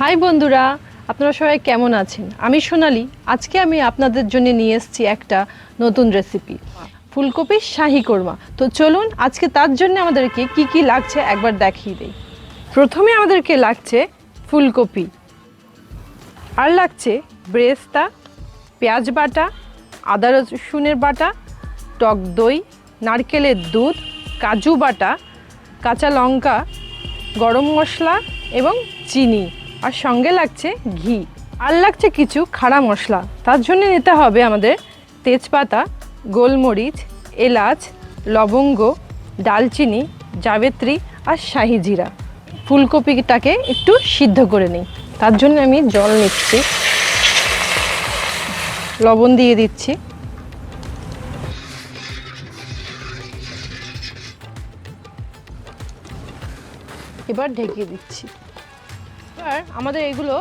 High বন্ধুরা, আপনারা সবাই কেমন আছেন? আমি সোনালি, আজকে আমি আপনাদের জন্য নিয়ে এসেছি একটা নতুন রেসিপি ফুলকপির শাহি কোরমা। তো চলুন, আজকে তার জন্য আমাদেরকে কি কি লাগছে একবার দেখিয়ে দিই। প্রথমে আমাদেরকে লাগছে ফুলকপি। আর লাগছে ব্রেস্তা, পেঁয়াজ বাটা, আদা রসুনের বাটা, টক দই, নারকেলের দুধ, কাজু বাটা, কাঁচা লঙ্কা, গরম মশলা এবং চিনি। আর সঙ্গে লাগছে ঘি। আর লাগছে কিছু খাড়া মশলা। তার জন্য নিতে হবে আমাদের তেজপাতা, গোলমরিচ, এলাচ, লবঙ্গ, ডালচিনি, জাবেত্রী আর শাহি জিরা। ফুলকপিটাকে একটু সিদ্ধ করে নিই। তার জন্য আমি জল নিচ্ছি। লবণ দিয়ে দিচ্ছি। এবার ঢেকে দিচ্ছি। এবার আমাদের এগুলো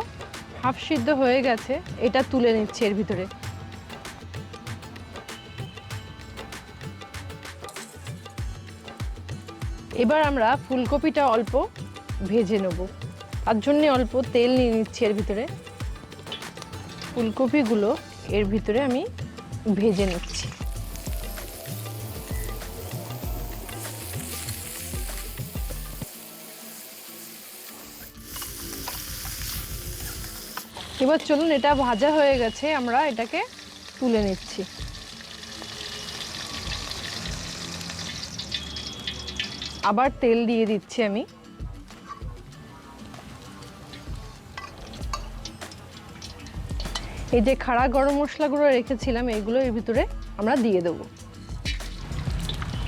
হাফ সিদ্ধ হয়ে গেছে, এটা তুলে নিচ্ছে এর ভিতরে। এবার আমরা ফুলকপিটা অল্প ভেজে নেব। তার জন্য অল্প তেল নিয়ে নিচ্ছি এর ভিতরে। ফুলকপিগুলো এর ভিতরে আমি ভেজে নিচ্ছি। এবার চলুন, এটা ভাজা হয়ে গেছে, আমরা এটাকে তুলে নিচ্ছি। আবার তেল দিয়ে দিচ্ছি আমি। এই যে খাড়া গরম মশলাগুলো রেখেছিলাম এগুলো এর ভিতরে আমরা দিয়ে দেবো।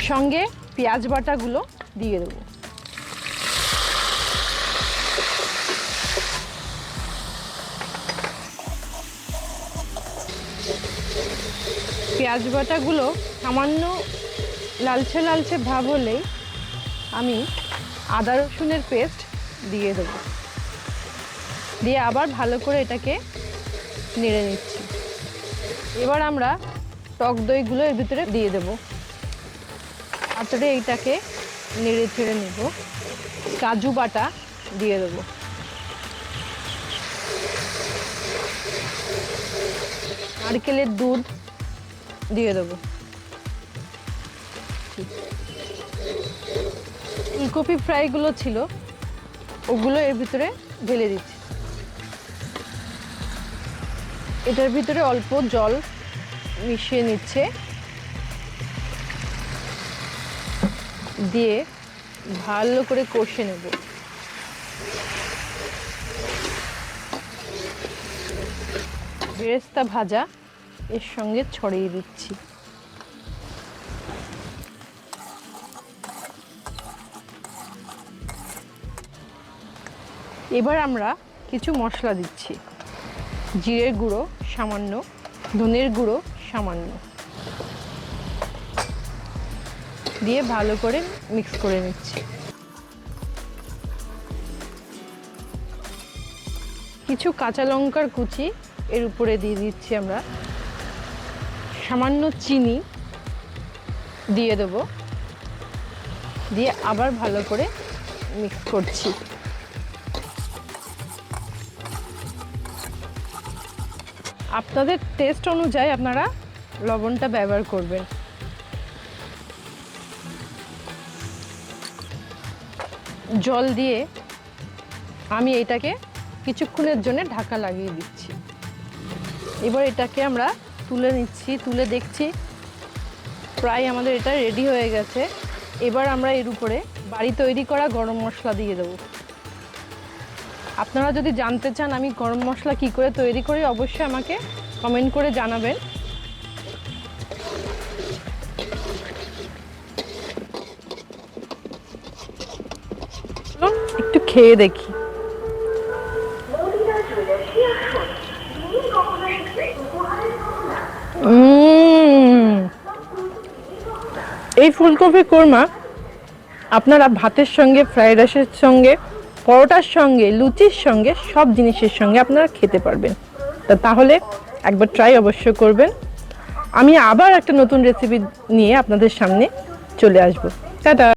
সঙ্গে পেঁয়াজ বাটাগুলো দিয়ে দেবো। পেঁয়াজ বাটাগুলো সামান্য লালচে লালচে ভাব হলেই আমি আদা রসুনের পেস্ট দিয়ে দেবো। দিয়ে আবার ভালো করে এটাকে নেড়ে নিচ্ছি। এবার আমরা টক দইগুলো এর ভিতরে দিয়ে দেব। তারপরে এইটাকে নেড়ে ছেড়ে নেব। কাজু বাটা দিয়ে দেবো। নারকেলের দুধ দিয়ে দেবো। ফুলকপি ফ্রাইগুলো ছিল, ওগুলো এর ভিতরে ঢেলে দিচ্ছি। এটার ভিতরে অল্প জল মিশিয়ে নিচ্ছে। দিয়ে ভালো করে কষে নেব। বেরেস্তা ভাজা। এর সঙ্গে ছড়িয়ে দিচ্ছি। এবার আমরা কিছু মশলা দিচ্ছি। জিরের গুঁড়ো সামান্য, ধনের গুঁড়ো সামান্য। দিয়ে ভালো করে মিক্স করে নিচ্ছি। কিছু কাঁচা লঙ্কার কুচি এর উপরে দিয়ে দিচ্ছি আমরা। সামান্য চিনি দিয়ে দেবো। দিয়ে আবার ভালো করে মিক্স করছি। আপনাদের টেস্ট অনুযায়ী আপনারা লবণটা ব্যবহার করবেন। জল দিয়ে আমি এটাকে কিছুক্ষণের জন্য ঢাকা লাগিয়ে দিচ্ছি। এবার এটাকে আমরা তুলে নিচ্ছি, তুলে দেখছি। প্রায় আমাদের এটা রেডি হয়ে গেছে। এবার আমরা এর উপরে বাড়ি তৈরি করা গরম মশলা দিয়ে দেবো। আপনারা যদি জানতে চান আমি গরম মশলা কি করে তৈরি করি, অবশ্যই আমাকে কমেন্ট করে জানাবেন। একটু খেয়ে দেখি। এই ফুলকপি কোরমা আপনারা ভাতের সঙ্গে ফ্রাইড রাইসের সঙ্গে, পরোটার সঙ্গে, লুচির সঙ্গে, সব জিনিসের সঙ্গে আপনারা খেতে পারবেন। তা তাহলে একবার ট্রাই অবশ্য করবেন। আমি আবার একটা নতুন রেসিপি নিয়ে আপনাদের সামনে চলে আসব। টাটা!